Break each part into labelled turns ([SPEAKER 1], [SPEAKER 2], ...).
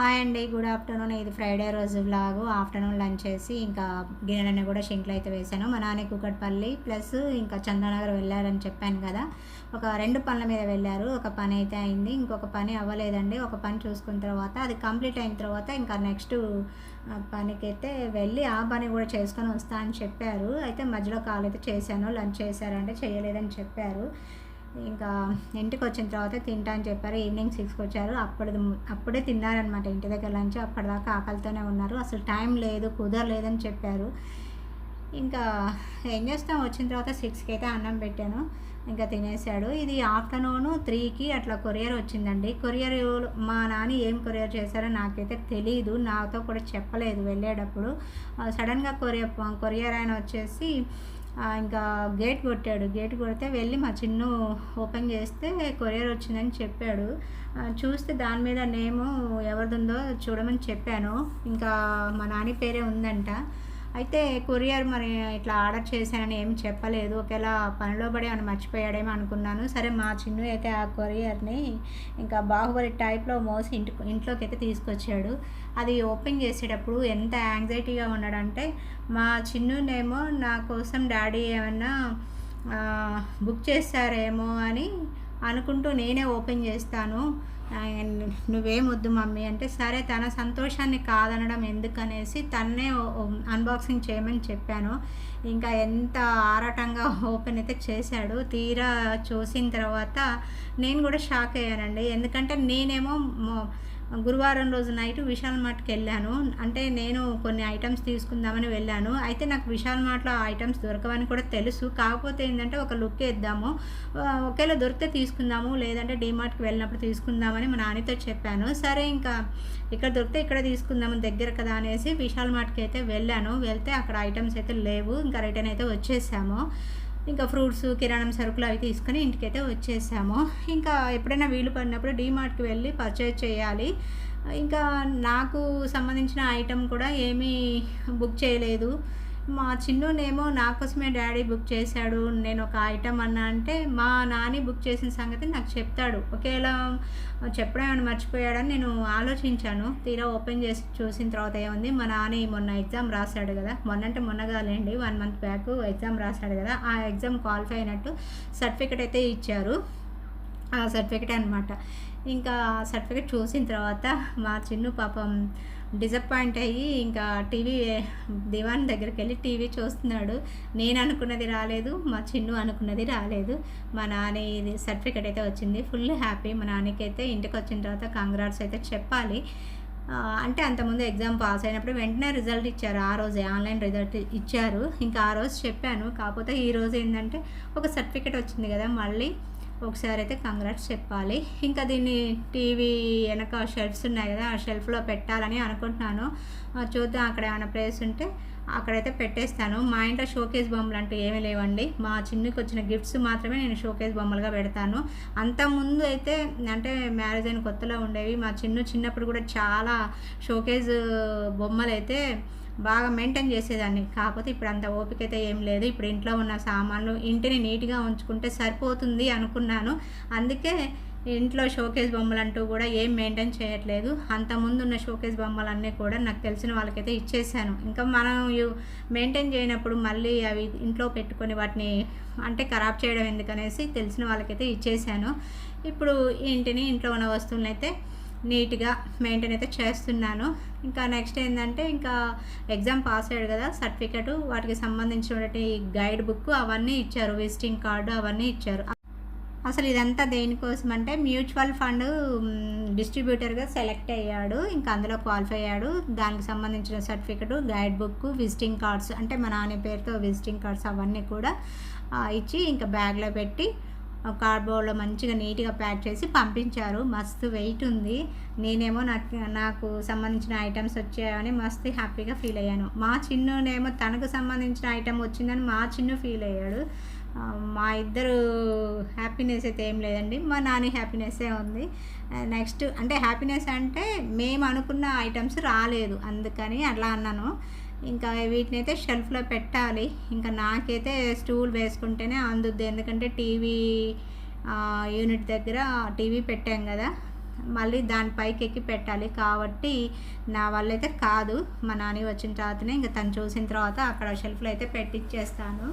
[SPEAKER 1] Hi అండి good afternoon. ఇది Friday రోజు వ్లాగు ఆఫ్టర్నూన్ లంచ్ చేసి ఇంకా గిన్నెలన్నీ కూడా షింక్లు అయితే వేశాను. మా నాన్న కుకట్పల్లి ప్లస్ ఇంకా చంద్రనగర్ వెళ్ళారని చెప్పాను కదా. ఒక రెండు పనుల మీద వెళ్ళారు. ఒక పని అయితే అయింది. ఇంకొక పని అవ్వలేదండి. ఒక పని చూసుకున్న తర్వాత అది కంప్లీట్ అయిన తర్వాత ఇంకా నెక్స్ట్ పనికైతే వెళ్ళి ఆ పని కూడా చేసుకొని వస్తా అని చెప్పారు. అయితే మధ్యలో కాల్ అయితే చేశాను. లంచ్ చేశారంటే చేయలేదని చెప్పారు. ఇంకా ఇంటికి వచ్చిన తర్వాత తింటా అని చెప్పారు. ఈవినింగ్ సిక్స్కి వచ్చారు. అప్పుడు అప్పుడే తిన్నారనమాట ఇంటి దగ్గర నుంచి అప్పటిదాకా ఆకలితోనే ఉన్నారు. అసలు టైం లేదు కుదరలేదని చెప్పారు. ఇంకా ఏం చేస్తాం? వచ్చిన తర్వాత సిక్స్కి అయితే అన్నం పెట్టాను. ఇంకా తినేసాడు. ఇది ఆఫ్టర్నూన్ త్రీకి అట్లా కొరియర్ వచ్చిందండి. కొరియర్ మా నాని ఏం కొరియర్ చేశారో నాకైతే తెలియదు నాతో కూడా చెప్పలేదు వెళ్ళేటప్పుడు. సడన్గా కొరియర్ కొరియర్ ఆయన వచ్చేసి ఇంకా గేట్ కొట్టాడు. గేట్ కొడితే వెళ్ళి మా చిన్ను ఓపెన్ చేస్తే కొరియర్ వచ్చిందని చెప్పాడు. చూస్తే దాని మీద నేము ఎవరిదుందో చూడమని చెప్పాను. ఇంకా మా నాని పేరే ఉందంట. అయితే కొరియర్ మరి ఇట్లా ఆర్డర్ చేశానని ఏం చెప్పలేదు. ఒకేలా పనిలో పడి అని మర్చిపోయాడేమో అనుకున్నాను. సరే మా చిన్ను అయితే ఆ కొరియర్ని ఇంకా బాహుబలి టైప్లో మోసి ఇంటి ఇంట్లోకి అయితే తీసుకొచ్చాడు. అది ఓపెన్ చేసేటప్పుడు ఎంత యాంగ్జైటీగా ఉన్నాడంటే మా చిన్నునేమో నా కోసం డాడీ ఏమన్నా బుక్ చేస్తారేమో అని అనుకుంటూ నేనే ఓపెన్ చేస్తాను. నువ్వేం వద్దు మమ్మీ అంటే సరే తన సంతోషాన్ని కాదనడం ఎందుకనేసి తన్నే అన్బాక్సింగ్ చేయమని చెప్పాను. ఇంకా ఎంత ఆరాటంగా ఓపెన్ అయితే చేశాడు. తీరా చూసిన తర్వాత నేను కూడా షాక్ అయ్యానండి. ఎందుకంటే నేనేమో గురువారం రోజు నైట్ విశాల్ మార్ట్కి వెళ్ళాను. అంటే నేను కొన్ని ఐటమ్స్ తీసుకుందామని వెళ్ళాను. అయితే నాకు విశాల్ మార్ట్లో ఆ ఐటమ్స్ దొరకవని కూడా తెలుసు. కాకపోతే ఏంటంటే ఒక లుక్ వేద్దాము. ఒకేలా దొరికితే తీసుకుందాము. లేదంటే డీమార్ట్కి వెళ్ళినప్పుడు తీసుకుందామని మా నాన్నతో చెప్పాను. సరే ఇంకా ఇక్కడ దొరికితే ఇక్కడ తీసుకుందాము దగ్గర కదా అనేసి విశాల్ మార్ట్కి అయితే వెళ్ళాను. వెళ్తే అక్కడ ఐటమ్స్ అయితే లేవు. ఇంకా రిటర్న్ అయితే వచ్చేసాము. ఇంకా ఫ్రూట్స్ కిరాణం సరుకులు అవి తీసుకొని ఇంటికైతే వచ్చేసాము. ఇంకా ఎప్పుడైనా వీలు పడినప్పుడు డీమార్ట్కి వెళ్ళి పర్చేజ్ చేయాలి. ఇంకా నాకు సంబంధించిన ఐటెం కూడా ఏమీ బుక్ చేయలేదు. మా చిన్నునేమో నా కోసమే డాడీ బుక్ చేశాడు నేను ఒక ఐటమ్ అన్నా అంటే మా నాని బుక్ చేసిన సంగతి నాకు చెప్తాడు. ఒకేలా చెప్పడం ఏమైనా మర్చిపోయాడని నేను ఆలోచించాను. తీరా ఓపెన్ చేసి చూసిన తర్వాత ఏముంది మా నాని మొన్న ఎగ్జామ్ రాశాడు కదా మొన్న అంటే మొన్నగాలేండి వన్ మంత్ బ్యాక్ ఎగ్జామ్ రాశాడు కదా ఆ ఎగ్జామ్ క్వాలిఫై అయినట్టు సర్టిఫికెట్ అయితే ఇచ్చారు. ఆ సర్టిఫికెట్ అనమాట ఇంకా సర్టిఫికెట్ చూసిన తర్వాత మా చిన్ను పాపం డిసప్పాయింట్ అయ్యి ఇంకా టీవీ దివాన్ దగ్గరికి వెళ్ళి టీవీ చూస్తున్నాడు. నేను అనుకున్నది రాలేదు మా చిన్ను అనుకున్నది రాలేదు. మా నాన్నది సర్టిఫికేట్ అయితే వచ్చింది. Full happy. మా నాన్నకైతే ఇంటికి వచ్చిన తర్వాత కంగ్రాట్స్ అయితే చెప్పాలి. అంటే అంతకుముందు ఎగ్జామ్ పాస్ అయినప్పుడు వెంటనే రిజల్ట్ ఇచ్చారు. ఆ రోజే ఆన్లైన్ రిజల్ట్ ఇచ్చారు. ఇంకా ఆ రోజు చెప్పాను. కాకపోతే ఈ రోజు ఏంటంటే ఒక సర్టిఫికేట్ వచ్చింది కదా మళ్ళీ. ఒకసారి అయితే కంగ్రాట్స్ చెప్పాలి. ఇంకా దీన్ని టీవీ వెనక షెల్ఫ్స్ ఉన్నాయి కదా ఆ షెల్ఫ్లో పెట్టాలని అనుకుంటున్నాను. చూద్దాం అక్కడ ఏమైనా ప్లేస్ ఉంటే అక్కడైతే పెట్టేస్తాను. మా ఇంట్లో షోకేస్ బొమ్మలు అంటూ ఏమీ లేవండి. మా చిన్నకి వచ్చిన గిఫ్ట్స్ మాత్రమే నేను షోకేస్ బొమ్మలుగా పెడతాను. అంతకుముందు అయితే అంటే మ్యారేజ్ అయిన కొత్తలో ఉండేవి. మా చిన్న చిన్నప్పుడు కూడా చాలా షోకేజ్ బొమ్మలు అయితే బాగా మెయింటైన్ చేసేదాన్ని. కాకపోతే ఇప్పుడు అంత ఓపిక అయితే ఏం లేదు. ఇప్పుడు ఇంట్లో ఉన్న సామాన్లు ఇంటిని నీట్గా ఉంచుకుంటే సరిపోతుంది అనుకున్నాను. అందుకే ఇంట్లో షోకేస్ బొమ్మలు అంటూ కూడా ఏం మెయింటైన్ చేయట్లేదు. అంతకుముందు ఉన్న షోకేస్ బొమ్మలన్నీ కూడా నాకు తెలిసిన వాళ్ళకైతే ఇచ్చేసాను. ఇంకా మనం మెయింటైన్ చేయనప్పుడు మళ్ళీ అవి ఇంట్లో పెట్టుకొని వాటిని అంటే ఖరాబ్ చేయడం ఎందుకనేసి తెలిసిన వాళ్ళకైతే ఇచ్చేసాను. ఇప్పుడు ఇంటిని ఇంట్లో ఉన్న వస్తువులను అయితే నీట్గా మెయింటైన్ అయితే చేస్తున్నాను. ఇంకా నెక్స్ట్ ఏంటంటే ఇంకా ఎగ్జామ్ పాస్ అయ్యాడు కదా సర్టిఫికెట్ వాటికి సంబంధించినటువంటి గైడ్ బుక్ అవన్నీ ఇచ్చారు విజిటింగ్ కార్డు అవన్నీ ఇచ్చారు. అసలు ఇదంతా దేనికోసం అంటే మ్యూచువల్ ఫండ్ డిస్ట్రిబ్యూటర్గా సెలెక్ట్ అయ్యాడు ఇంకా అందులో క్వాలిఫై అయ్యాడు. దానికి సంబంధించిన certificate guide book visiting cards అంటే మా నాన్న పేరుతో విజిటింగ్ కార్డ్స్ అవన్నీ కూడా ఇచ్చి ఇంకా బ్యాగ్లో పెట్టి కార్డ్బోర్డ్లో మంచిగా నీట్గా ప్యాక్ చేసి పంపించారు. మస్తు వెయిట్ ఉంది. నేనేమో నాకు నాకు సంబంధించిన ఐటమ్స్ వచ్చాయని మస్తు హ్యాపీగా ఫీల్ అయ్యాను. మా చిన్నునేమో తనకు సంబంధించిన ఐటమ్ వచ్చిందని మా చిన్ను ఫీల్ అయ్యాడు. మా ఇద్దరు హ్యాపీనెస్ అయితే ఏం లేదండి. మా నాని హ్యాపీనెస్సే ఉంది. నెక్స్ట్ అంటే హ్యాపీనెస్ అంటే మేము అనుకున్న ఐటమ్స్ రాలేదు. అందుకని అట్లా అన్నాను. ఇంకా వీటిని అయితే షెల్ఫ్లో పెట్టాలి. ఇంకా నాకైతే స్టూల్ వేసుకుంటేనే అందుద్ది. ఎందుకంటే టీవీ యూనిట్ దగ్గర టీవీ పెట్టాం కదా. మళ్ళీ దాని పైకి ఎక్కి పెట్టాలి. కాబట్టి నా వల్ల అయితే కాదు. మా నాని వచ్చిన తర్వాతనే ఇంకా తను చూసిన తర్వాత అక్కడ షెల్ఫ్లో అయితే పెట్టిచ్చేస్తాను.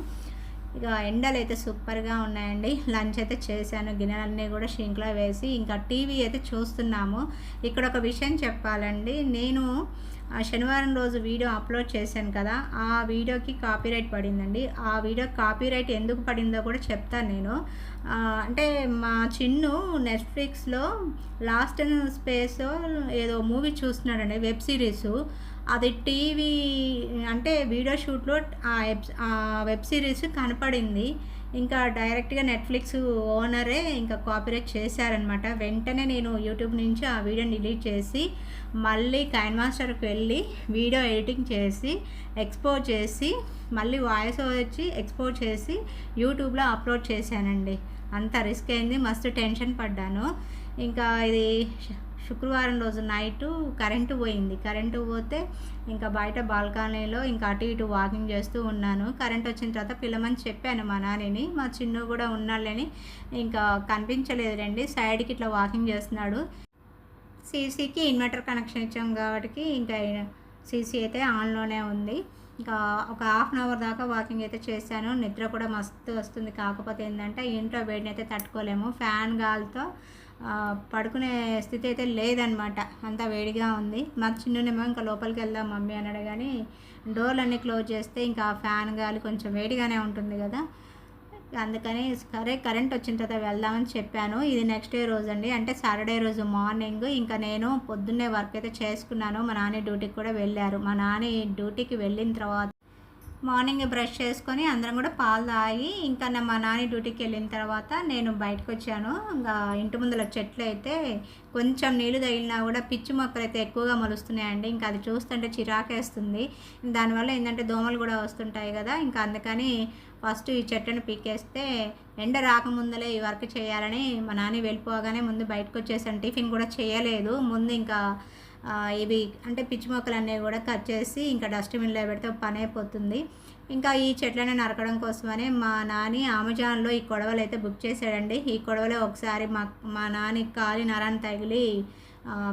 [SPEAKER 1] ఇక ఎండలు అయితే సూపర్గా ఉన్నాయండి. లంచ్ అయితే చేశాను. గిన్నెలన్నీ కూడా షింక్లో వేసి ఇంకా టీవీ అయితే చూస్తున్నాము. ఇక్కడ ఒక విషయం చెప్పాలండి. నేను ఆ శనివారం రోజు వీడియో అప్లోడ్ చేశాను కదా ఆ వీడియోకి కాపీరైట్ పడిందండి. ఆ వీడియో కాపీరైట్ ఎందుకు పడిందో కూడా చెప్తాను నేను. అంటే మా చిన్ను నెట్ఫ్లిక్స్లో లాస్ట్ స్పేస్ ఏదో మూవీ చూస్తున్నాడండి వెబ్ సిరీస్. అది టీవీ అంటే వీడియో షూట్లో ఆ వెబ్ సిరీస్ కనపడింది. ఇంకా డైరెక్ట్గా నెట్ఫ్లిక్స్ ఓనరే ఇంకా కాపీరేట్ చేశారనమాట వెంటనే నేను యూట్యూబ్ నుంచి ఆ వీడియోని డిలీట్ చేసి మళ్ళీ కైన్ మాస్టర్కి వెళ్ళి వీడియో ఎడిటింగ్ చేసి ఎక్స్పోర్ట్ చేసి మళ్ళీ వాయిస్ వచ్చి ఎక్స్పోర్ట్ చేసి యూట్యూబ్లో అప్లోడ్ చేశానండి. అంత రిస్క్ అయింది మస్తు టెన్షన్ పడ్డాను. ఇంకా ఇది శుక్రవారం రోజు నైట్ కరెంటు పోయింది. కరెంటు పోతే ఇంకా బయట బాల్కనీలో ఇంకా అటు ఇటు వాకింగ్ చేస్తూ ఉన్నాను. కరెంట్ వచ్చిన తర్వాత పిల్లమని చెప్పాను మా నాన్నని. మా చిన్ను కూడా ఉన్నాళ్ళని ఇంకా కనిపించలేదులేండి. సైడ్కి ఇట్లా వాకింగ్ చేస్తున్నాడు. సీసీకి ఇన్వర్టర్ కనెక్షన్ ఇచ్చాం కాబట్టి ఇంకా సీసీ అయితే ఆన్లోనే ఉంది. ఇంకా ఒక హాఫ్ అన్ అవర్ దాకా వాకింగ్ అయితే చేశాను. నిద్ర కూడా మస్తు వస్తుంది. కాకపోతే ఏంటంటే ఇంట్లో వేడిని అయితే తట్టుకోలేము. ఫ్యాన్ గాలితో పడుకునే స్థితి అయితే లేదనమాట అంత వేడిగా ఉంది. మా చిన్ననేమో ఇంకా లోపలికి వెళ్దాం మమ్మీ అన్నాడు కానీ డోర్లు అన్నీ క్లోజ్ చేస్తే ఇంకా ఫ్యాన్ గాలి కొంచెం వేడిగానే ఉంటుంది కదా. అందుకని సరే కరెంట్ వచ్చిన తర్వాత వెళ్దామని చెప్పాను. ఇది నెక్స్ట్ డే రోజు అండి. అంటే సాటర్డే రోజు మార్నింగ్ ఇంకా నేను పొద్దున్నే వర్క్ అయితే చేసుకున్నాను. మా నాన్న డ్యూటీకి కూడా వెళ్ళారు. మా నాన్న డ్యూటీకి వెళ్ళిన తర్వాత మార్నింగ్ బ్రష్ చేసుకొని అందరం కూడా పాలు తాగి ఇంకా మా నాని డ్యూటీకి వెళ్ళిన తర్వాత నేను బయటకు వచ్చాను. ఇంకా ఇంటి ముందర చెట్లు అయితే కొంచెం నీళ్ళు తగిలినా కూడా పిచ్చి మొక్కలు అయితే ఎక్కువగా మొలుస్తున్నాయండి. ఇంకా అది చూస్తుంటే చిరాకేస్తుంది. దానివల్ల ఏంటంటే దోమలు కూడా వస్తుంటాయి కదా. ఇంకా అందుకని ఫస్ట్ ఈ చెట్టును పీకేస్తే ఎండ రాకముందలే ఈ వర్క్ చేయాలని మా నాని వెళ్ళిపోగానే ముందు బయటకు వచ్చేసాను. టిఫిన్ కూడా చేయలేదు. ముందు ఇంకా ఇవి అంటే పిచ్చి మొక్కలు అన్నీ కూడా కట్ చేసి ఇంకా డస్ట్బిన్లో పెడితే పని అయిపోతుంది. ఇంకా ఈ చెట్లను నరకడం కోసమనే మా నాని అమెజాన్లో ఈ కొడవలు అయితే బుక్ చేశాడండి. ఈ కొడవలో ఒకసారి మా మా నాని కాలి నరాన్ని తగిలి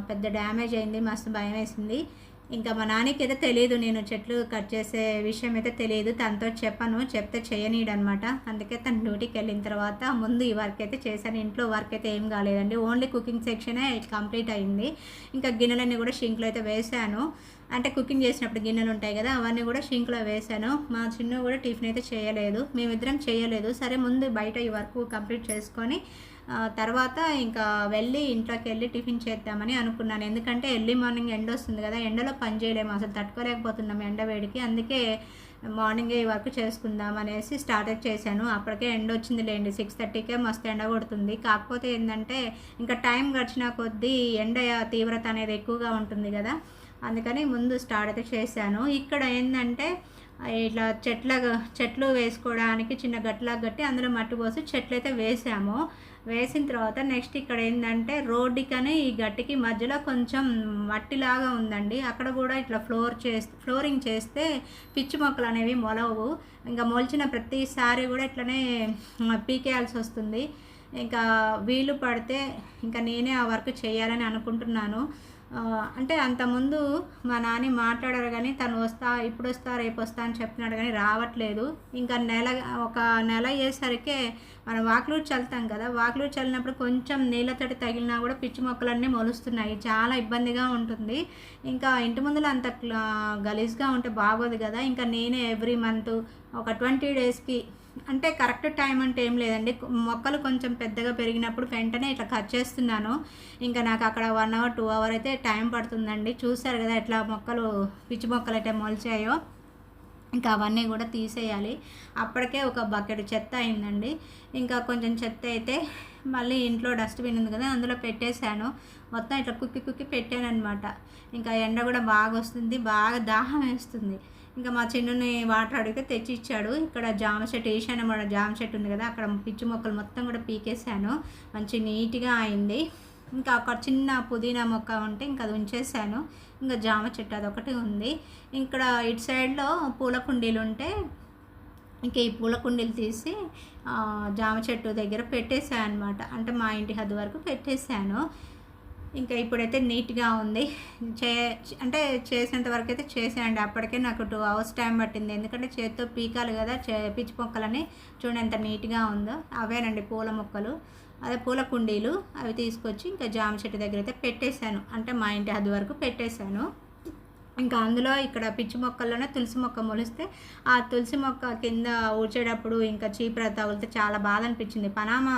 [SPEAKER 1] పెద్ద డ్యామేజ్ అయింది మస్తు భయం వేసింది. ఇంకా మా నాన్నకి అయితే తెలియదు నేను చెట్లు కట్ చేసే విషయం అయితే తెలియదు తనతో చెప్పను చెప్తే చేయనీయడనమాట అందుకే తను డ్యూటీకి వెళ్ళిన తర్వాత ముందు ఈ వర్క్ అయితే చేశాను. ఇంట్లో వర్క్ అయితే ఏం కాలేదండి. ఓన్లీ కుకింగ్ సెక్షనే కంప్లీట్ అయింది. ఇంకా గిన్నెలన్నీ కూడా షింక్లో అయితే వేశాను. అంటే కుకింగ్ చేసినప్పుడు గిన్నెలు ఉంటాయి కదా అవన్నీ కూడా షింక్లో వేశాను. మా చిన్న కూడా టిఫిన్ అయితే చేయలేదు. మేమిద్దరం చేయలేదు. సరే ముందు బయట ఈ వర్క్ కంప్లీట్ చేసుకొని తర్వాత ఇంకా వెళ్ళి ఇంట్లోకి వెళ్ళి టిఫిన్ చేద్దామని అనుకున్నాను. ఎందుకంటే ఎర్లీ మార్నింగ్ ఎండ వస్తుంది కదా ఎండలో పని చేయలేము. అసలు తట్టుకోలేకపోతున్నాం ఎండ వేడికి. అందుకే మార్నింగే ఈ వర్క్ చేసుకుందాం అనేసి స్టార్ట్ చేశాను. అప్పటికే ఎండ వచ్చింది లేండి సిక్స్ థర్టీకే మస్తు ఎండ కొడుతుంది. కాకపోతే ఏంటంటే ఇంకా టైం గడిచిన కొద్దీ ఎండ తీవ్రత అనేది ఎక్కువగా ఉంటుంది కదా. అందుకని ముందు స్టార్ట్ అయితే చేశాను. ఇక్కడ ఏంటంటే ఇట్లా చెట్ల చెట్లు వేసుకోవడానికి చిన్న గట్లా కట్టి అందులో మట్టి పోసి చెట్లు అయితే వేసాము. వేసిన తర్వాత నెక్స్ట్ ఇక్కడ ఏంటంటే రోడ్డుకని ఈ గట్టికి మధ్యలో కొంచెం మట్టిలాగా ఉందండి. అక్కడ కూడా ఇట్లా ఫ్లోర్ చేస్తే ఫ్లోరింగ్ చేస్తే పిచ్చి మొక్కలు అనేవి మొలవు. ఇంకా మొలిచిన ప్రతిసారి కూడా ఇట్లనే పీకేయాల్సి వస్తుంది. ఇంకా వీలు పడితే ఇంకా నేనే ఆ వర్క్ చేయాలని అనుకుంటున్నాను. అంటే అంతకుముందు మా నాని మాట్లాడారు కానీ తను వస్తా ఇప్పుడు వస్తా రేపు వస్తా అని చెప్తున్నాడు కానీ రావట్లేదు. ఇంకా నెల ఒక నెల అయ్యేసరికి మనం వాకులు చల్లుతాం కదా. వాకులు చల్లినప్పుడు కొంచెం నీళ్ళతోటి తగిలినా కూడా పిచ్చి మొక్కలన్నీ మొలుస్తున్నాయి. చాలా ఇబ్బందిగా ఉంటుంది. ఇంకా ఇంటి ముందులో అంత గలీజ్గా ఉంటే బాగోదు కదా. ఇంకా నేనే ఎవ్రీ మంత్ ఒక ట్వంటీ డేస్కి అంటే కరెక్ట్ టైం అంటే ఏం లేదండి. మొక్కలు కొంచెం పెద్దగా పెరిగినప్పుడు వెంటనే ఇట్లా కట్ చేస్తున్నాను. ఇంకా నాకు అక్కడ వన్ అవర్ టూ అవర్ అయితే టైం పడుతుందండి. చూసారు కదా ఎట్లా మొక్కలు పిచ్చి మొక్కలు అయితే మొలిచాయో. ఇంకా అవన్నీ కూడా తీసేయాలి. అప్పటికే ఒక బకెట్ చెత్త అయిందండి. ఇంకా కొంచెం చెత్త అయితే మళ్ళీ ఇంట్లో డస్ట్బిన్ ఉంది కదా అందులో పెట్టేశాను. మొత్తం ఇట్లా కుక్కి కుక్కి పెట్టాను అనమాట ఇంకా ఎండ కూడా బాగా వస్తుంది బాగా దాహం వేస్తుంది. ఇంకా మా చిన్నని వాటర్ అడిగితే తెచ్చి ఇచ్చాడు ఇక్కడ జామ చెట్టు వేసాను మన జామ చెట్టు ఉంది కదా అక్కడ పిచ్చి మొక్కలు మొత్తం కూడా పీకేశాను. మంచి నీట్గా అయింది. ఇంకా ఒక చిన్న పుదీనా మొక్క ఉంటే ఇంకా అది ఉంచేసాను ఇంకా జామ చెట్టు అదొకటి ఉంది. ఇక్కడ ఇటు సైడ్లో పూల కుండీలు ఉంటే ఇంక ఈ పూల కుండీలు తీసి జామ చెట్టు దగ్గర పెట్టేశాను అనమాట అంటే మా ఇంటి హద్దు వరకు పెట్టేశాను. ఇంకా ఇప్పుడైతే నీట్గా ఉంది. చే అంటే చేసేంత వరకు అయితే చేసేయండి. అప్పటికే నాకు టూ అవర్స్ టైం పట్టింది. ఎందుకంటే చేతితో పీకాలి కదా చే పిచ్చి మొక్కలని చూడండి ఎంత నీట్గా ఉందో. అవేనండి పూల మొక్కలు. అదే పూల కుండీలు అవి తీసుకొచ్చి ఇంకా జామ చెట్టు దగ్గర అయితే పెట్టేశాను. అంటే మా ఇంటి అది వరకు పెట్టేశాను. ఇంకా అందులో ఇక్కడ పిచ్చి మొక్కల్లోనే తులసి మొక్క మొలిస్తే ఆ తులసి మొక్క కింద ఊడ్చేటప్పుడు ఇంకా చీపుర తగిలితే చాలా బాధ అనిపించింది. పనామా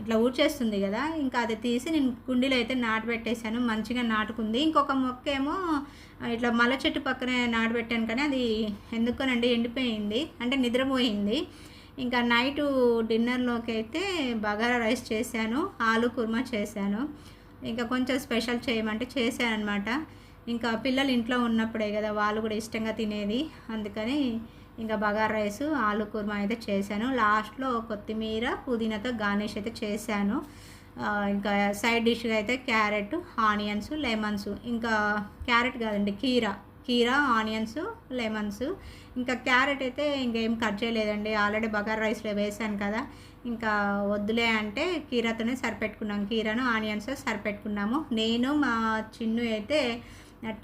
[SPEAKER 1] ఇట్లా ఊడ్చేస్తుంది కదా. ఇంకా అది తీసి నేను కుండీలో అయితే నాటబెట్టేశాను మంచిగా నాటుకుంది. ఇంకొక మొక్క ఏమో ఇట్లా మల్ల చెట్టు పక్కనే నాటబెట్టాను కానీ అది ఎందుకోనండి ఎండిపోయింది. అంటే నిద్రపోయింది. ఇంకా నైటు డిన్నర్లోకి అయితే బగారా రైస్ చేశాను. ఆలు కుర్మా చేశాను. ఇంకా కొంచెం స్పెషల్ చేయమంటే చేశాను అనమాట ఇంకా పిల్లలు ఇంట్లో ఉన్నప్పుడే కదా వాళ్ళు కూడా ఇష్టంగా తినేది. అందుకని ఇంకా బగారా రైస్ ఆలు కుర్మా అయితే చేశాను. లాస్ట్లో కొత్తిమీర పుదీనాతో గార్నిష్ అయితే చేశాను. ఇంకా సైడ్ డిష్గా అయితే క్యారెట్ ఆనియన్స్ లెమన్స్. ఇంకా క్యారెట్ కాదండి కీరా. కీరా ఆనియన్స్ లెమన్స్. ఇంకా క్యారెట్ అయితే ఇంకేం కట్ చేయలేదండి. ఆల్రెడీ బగారా రైస్లో వేసాను కదా. ఇంకా వద్దులే అంటే కీరాతోనే సరిపెట్టుకున్నాం. కీరాను ఆనియన్స్ సరిపెట్టుకున్నాము. నేను మా చిన్ను అయితే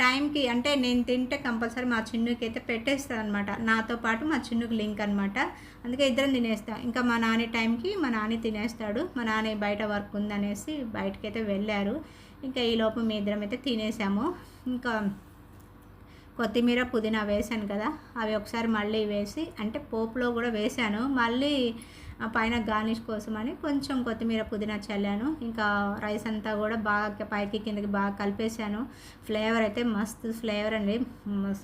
[SPEAKER 1] టైంకి అంటే నేను తింటే కంపల్సరీ మా చిన్నుకి అయితే పెట్టేస్తాను అనమాట నాతో పాటు మా చిన్నుకి లింక్ అనమాట అందుకే ఇద్దరం తినేస్తాం. ఇంకా మా నాని టైంకి మా నాని తినేస్తాడు. మా నాని బయట వర్క్ ఉందనేసి బయటకి అయితే వెళ్ళారు. ఇంకా ఈ లోపు మీ ఇద్దరం అయితే తినేసాము. ఇంకా కొత్తిమీర పుదీనా వేసాను కదా అవి ఒకసారి మళ్ళీ వేసి అంటే పోపులో కూడా వేసాను మళ్ళీ పైన గార్నిష్ కోసమని కొంచెం కొత్తిమీర పుదీనా చల్లాను. ఇంకా రైస్ అంతా కూడా బాగా పైకి కిందకి బాగా కలిపేశాను. ఫ్లేవర్ అయితే మస్తు ఫ్లేవర్ అండి.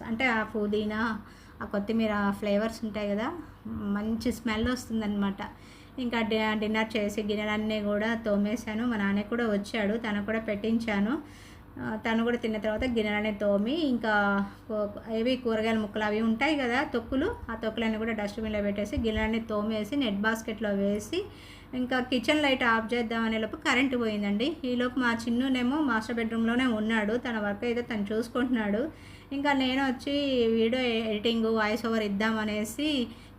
[SPEAKER 1] అంటే ఆ పుదీనా ఆ కొత్తిమీర ఫ్లేవర్స్ ఉంటాయి కదా మంచి స్మెల్ వస్తుందన్నమాట. ఇంకా డిన్నర్ చేసి గిన్నెలన్నీ కూడా తోమేశాను. మా నాన్న కూడా వచ్చాడు. తనకు కూడా పెట్టించాను. తను కూడా తిన్న తర్వాత గిన్నెలనే తోమి ఇంకా ఏవి కూరగాయల ముక్కలు అవి ఉంటాయి కదా తొక్కులు ఆ తొక్కులన్నీ కూడా డస్ట్బిన్లో పెట్టేసి గిన్నెలన్నీ తోమేసి నెట్ బాస్కెట్లో వేసి ఇంకా కిచెన్ లైట్ ఆఫ్ చేద్దామనే లోపు కరెంటు పోయిందండి. ఈలోపు మా చిన్నునేమో మాస్టర్ బెడ్రూమ్లోనే ఉన్నాడు. తన వర్క్ అయితే తను చూసుకుంటున్నాడు. ఇంకా నేను వచ్చి వీడియో ఎడిటింగ్ వాయిస్ ఓవర్ ఇద్దామనేసి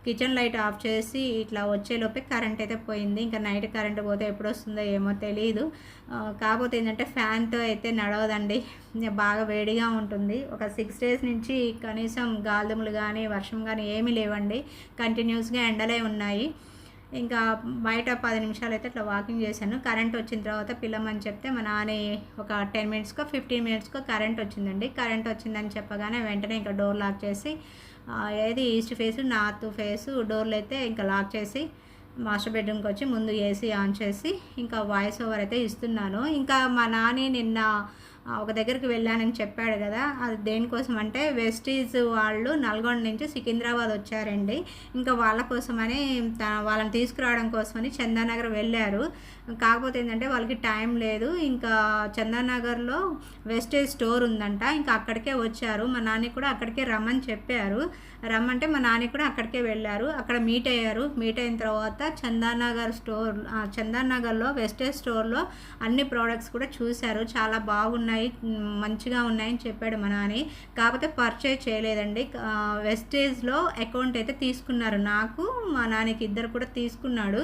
[SPEAKER 1] కిచెన్ లైట్ ఆఫ్ చేసి ఇట్లా వచ్చేలోపే కరెంట్ అయితే పోయింది. ఇంకా నైట్ కరెంట్ పోతే ఎప్పుడు వస్తుందో ఏమో తెలియదు కాకపోతే ఏంటంటే ఫ్యాన్తో అయితే నడవదండి. బాగా వేడిగా ఉంటుంది. ఒక సిక్స్ డేస్ నుంచి కనీసం గాలిదుములు కానీ వర్షం కానీ ఏమీ లేవండి. కంటిన్యూస్గా ఎండలే ఉన్నాయి. ఇంకా బయట పది నిమిషాలు అయితే ఇట్లా వాకింగ్ చేశాను. కరెంట్ వచ్చిన తర్వాత పిల్లమని చెప్తే మా నాన్న ఒక టెన్ మినిట్స్కో ఫిఫ్టీన్ మినిట్స్కో కరెంట్ వచ్చిందండి. కరెంట్ వచ్చిందని చెప్పగానే వెంటనే ఇంకా డోర్ లాక్ చేసి ఏది ఈస్ట్ ఫేస్ నార్త్ ఫేస్ డోర్లు అయితే ఇంకా లాక్ చేసి మాస్టర్ బెడ్రూమ్కి వచ్చి ముందు ఏసీ ఆన్ చేసి ఇంకా వాయిస్ ఓవర్ అయితే ఇస్తున్నాను. ఇంకా మా నాని నిన్న ఒక దగ్గరికి వెళ్ళానని చెప్పాడు కదా. అది దేనికోసం అంటే వెస్టీజ్ వాళ్ళు నల్గొండ నుంచి సికింద్రాబాద్ వచ్చారండి. ఇంకా వాళ్ళ కోసమని వాళ్ళని తీసుకురావడం కోసమని చందానగర్ వెళ్ళారు. కాకపోతే ఏంటంటే వాళ్ళకి టైం లేదు. ఇంకా చందానగర్లో వెస్టేజ్ స్టోర్ ఉందంట. ఇంకా అక్కడికే వచ్చారు. మా నాన్న కూడా అక్కడికే రమ్మని చెప్పారు. రమ్మంటే మా నాన్న కూడా అక్కడికే వెళ్ళారు. అక్కడ మీట్ అయ్యారు. మీట్ అయిన తర్వాత చందానగర్ స్టోర్ చందానగర్లో వెస్టేజ్ స్టోర్లో అన్ని ప్రోడక్ట్స్ కూడా చూశారు. చాలా బాగున్నాయి. మంచిగా ఉన్నాయని చెప్పాడు మా నాని. కాకపోతే పర్చేజ్ చేయలేదండి. వెస్టేజ్లో అకౌంట్ అయితే తీసుకున్నారు. నాకు మా నాన్నకి ఇద్దరు కూడా తీసుకున్నాడు.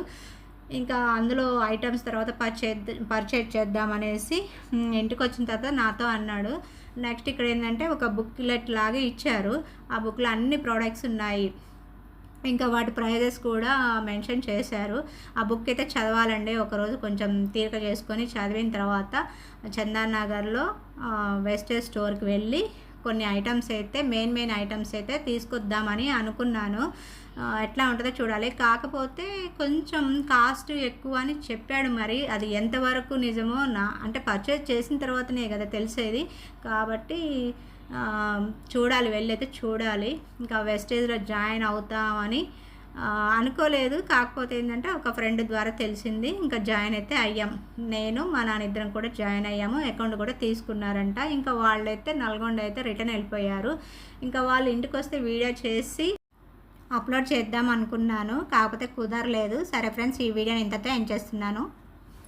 [SPEAKER 1] ఇంకా అందులో ఐటమ్స్ తర్వాత పర్చేజ్ పర్చేజ్ చేద్దామనేసి ఇంటికి వచ్చిన తర్వాత నాతో అన్నాడు. నెక్స్ట్ ఇక్కడ ఏంటంటే ఒక బుక్లెట్ లాగా ఇచ్చారు. ఆ బుక్లో అన్ని ప్రోడక్ట్స్ ఉన్నాయి. ఇంకా వాటి ప్రైజెస్ కూడా మెన్షన్ చేశారు. ఆ బుక్ అయితే చదవాలండి. ఒకరోజు కొంచెం తీరిక చేసుకొని చదివిన తర్వాత చందాన్ నగర్లో వెస్టేజ్ స్టోర్కి వెళ్ళి కొన్ని ఐటమ్స్ అయితే మెయిన్ మెయిన్ ఐటమ్స్ అయితే తీసుకొద్దామని అనుకున్నాను. ఎట్లా ఉంటుందో చూడాలి. కాకపోతే కొంచెం కాస్ట్ ఎక్కువ అని చెప్పాడు మరి. అది ఎంతవరకు నిజమో నా అంటే పర్చేజ్ చేసిన తర్వాతనే కదా తెలిసేది. కాబట్టి చూడాలి వెళ్ళైతే చూడాలి. ఇంకా వెస్టేజ్లో జాయిన్ అవుతామని అనుకోలేదు. కాకపోతే ఏంటంటే ఒక ఫ్రెండ్ ద్వారా తెలిసింది. ఇంకా జాయిన్ అయితే అయ్యాం. నేను మా నాన్నిద్దరం కూడా జాయిన్ అయ్యాము. అకౌంట్ కూడా తీసుకున్నారంట. ఇంకా వాళ్ళైతే నల్గొండ అయితే రిటర్న్ వెళ్ళిపోయారు. ఇంకా వాళ్ళు ఇంటికి వస్తే వీడియో చేసి అప్లోడ్ చేద్దాం అనుకున్నాను. కాకపోతే కుదరలేదు. సరే ఫ్రెండ్స్ ఈ వీడియోని ఇంతతో ఏం చేస్తున్నాను.